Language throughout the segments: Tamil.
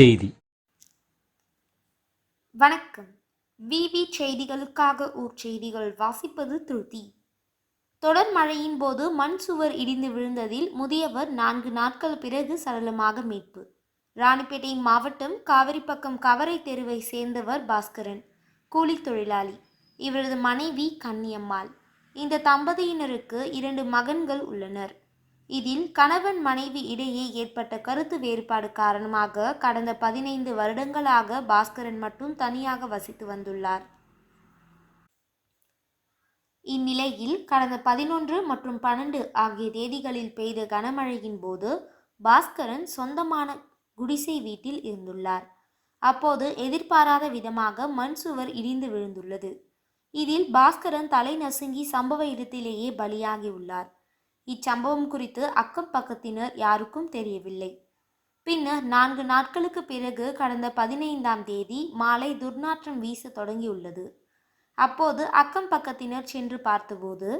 செய்தி. வணக்கம். விவி செய்திகளுக்காக ஊர் செய்திகள் வாசிப்பது திருதி தொடர் மழையின் போது மண் சுவர் இடிந்து விழுந்ததில் முதியவர் நான்கு நாட்கள் பிறகு சடலமாக மீட்பு. ராணிப்பேட்டை மாவட்டம் காவிரிப்பக்கம் கவரை தெருவை சேர்ந்தவர் பாஸ்கரன் கூலித் தொழிலாளி. இவரது மனைவி கன்னியம்மாள். இந்த தம்பதியினருக்கு இரண்டு மகன்கள் உள்ளனர். இதில் கணவன் மனைவி இடையே ஏற்பட்ட கருத்து வேறுபாடு காரணமாக கடந்த பதினைந்து வருடங்களாக பாஸ்கரன் மட்டும் தனியாக வசித்து வந்துள்ளார். இந்நிலையில் கடந்த பதினொன்று மற்றும் பன்னெண்டு ஆகிய தேதிகளில் பெய்த கனமழையின் போது பாஸ்கரன் சொந்தமான குடிசை வீட்டில் இருந்துள்ளார். அப்போது எதிர்பாராத விதமாக மண் சுவர் இடிந்து விழுந்துள்ளது. இதில் பாஸ்கரன் தலை நசுங்கி சம்பவ இடத்திலேயே பலியாகியுள்ளார் இச்சம்பவம் குறித்து அக்கம் பக்கத்தினர் யாருக்கும் தெரியவில்லை. பின்னர் நான்கு நாட்களுக்கு பிறகு கடந்த பதினைந்தாம் தேதி மாலை துர்நாற்றம் வீச தொடங்கியுள்ளது. அப்போது அக்கம் பக்கத்தினர் சென்று பார்த்தபோது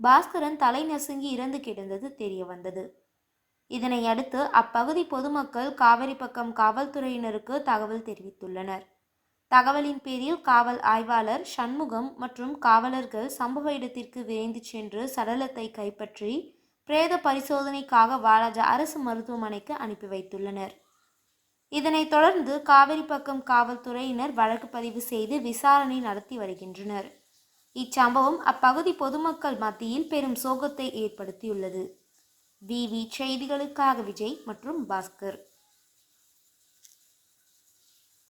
பாஸ்கரன் தலை நசுங்கி இறந்து கிடந்தது தெரிய வந்தது இதனை அடுத்து அப்பகுதி பொதுமக்கள் காவிரி பக்கம் காவல்துறையினருக்கு தகவல் தெரிவித்துள்ளனர். தகவலின் பேரில் காவல் ஆய்வாளர் சண்முகம் மற்றும் காவலர்கள் சம்பவ இடத்திற்கு விரைந்து சென்று சடலத்தை கைப்பற்றி பிரேத பரிசோதனைக்காக வாலாஜா அரசு மருத்துவமனைக்கு அனுப்பி வைத்துள்ளனர். இதனைத் தொடர்ந்து காவிரி பக்கம் காவல்துறையினர் வழக்கு பதிவு செய்து விசாரணை நடத்தி வருகின்றனர். இச்சம்பவம் அப்பகுதி பொதுமக்கள் மத்தியில் பெரும் சோகத்தை ஏற்படுத்தியுள்ளது. விவி செய்திகளுக்காக விஜய் மற்றும் பாஸ்கர்.